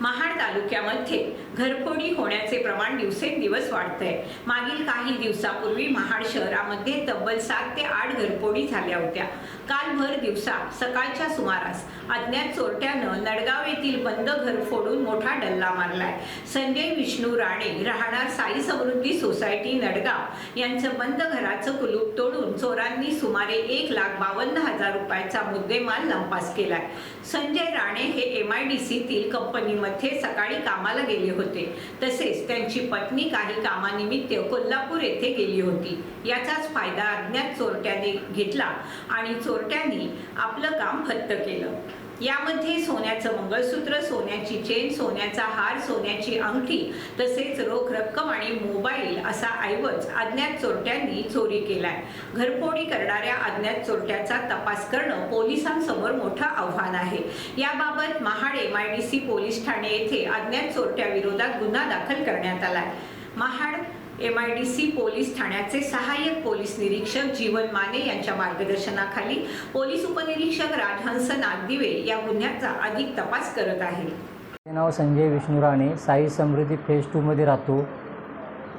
महाड तालुक्यामध्ये घरफोडी होण्याचे प्रमाण दिवसेंदिवस वाढतंय. मागील काही दिवसापूर्वी महाड शहरामध्ये तब्बल सात ते आठ घरफोडी झाल्या होत्या. कालभर दिवसा सकाळच्या सुमारास अज्ञात चोरट्यानं नडगाव येथील बंद घर फोडून मोठा डल्ला मारलाय. संजय विष्णू राणे राहणार साई समृद्धी सोसायटी नडगाव यांचं बंद घराचं कुलूप तोडून चोरांनी सुमारे एक लाख बावन्न हजार रुपयाचा मुद्देमाल लंपास केलाय. संजय राणे हे एम आय डी सीतील कंपनीमध्ये सकाळी कामाला गेले होते. तसेच त्यांची पत्नी काही कामानिमित्त कोल्हापूर येथे गेली होती. याचाच फायदा अज्ञात चोरट्याने घेतला आणि चोरट्यांनी आपलं काम फत्त केलं. यामध्ये सोन्याचं मंगळसूत्र सोन्याची चेन सोन्याचा हार सोन्याची अंगठी तसेच रोख रक्कम आणि मोबाईल असा ऐवज अज्ञात चोरट्यांनी चोरी केलाय. घरफोडी करणाऱ्या अज्ञात चोरट्याचा तपास करणं पोलिसांसमोर मोठं आव्हान आहे. याबाबत Mahad M I D C police Thane येथे अज्ञात चोरट्याविरोधात गुन्हा दाखल करण्यात आलाय. Mahad M I D C police ठाण्याचे सहाय्यक पोलीस निरीक्षक जीवन माने यांच्या मार्गदर्शनाखाली पोलीस उपनिरीक्षक राजहंस नागदिवे या गुन्ह्याचा अधिक तपास करत आहे. माझे नाव संजय विष्णू राणे. साई समृद्धी फेज टूमध्ये राहतो.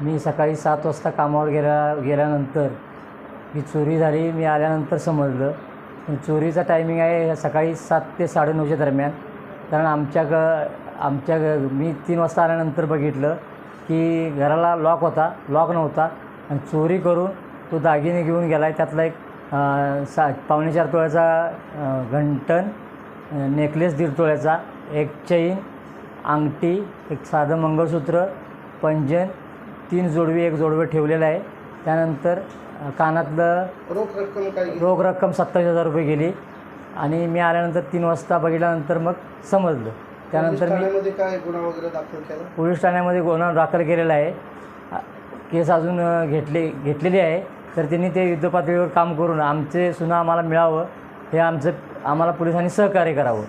मी सकाळी सात वाजता कामावर गेल्या गेल्यानंतर ही चोरी झाली. मी आल्यानंतर समजलं. पण चोरीचा टायमिंग आहे सकाळी सात ते साडेनऊच्या दरम्यान. कारण आमच्या ग आमच्या ग मी तीन वाजता आल्यानंतर बघितलं. की घराला लॉक होता लॉक नव्हता. आणि चोरी करून तो दागिने घेऊन गेला आहे त्यातला एक सा पावणे चार तोळ्याचा घंटण नेकलेस दीड तोळ्याचा एक चैन अंगठी एक साधं मंगळसूत्र पंजन तीन जोडवी एक जोडवे ठेवलेलं आहे. त्यानंतर कानातलं रोख रक्कम काय? रोख रक्कम सत्तावीस हजार रुपये गेली. आणि मी आल्यानंतर तीन वाजता बघितल्यानंतर मग समजलं. त्यानंतर मी ठाण्यामध्ये काय गुन्हा वगैरे दाखल केला? पोलीस ठाण्यामध्ये गुन्हा दाखल केलेला आहे. केस अजून अ, घेतली घेतलेली आहे. तर त्यांनी ते युद्धपातळीवर काम करून आमचे सुना आम्हाला मिळावं हे आमचं आम्हाला पोलिसांनी सहकार्य करावं.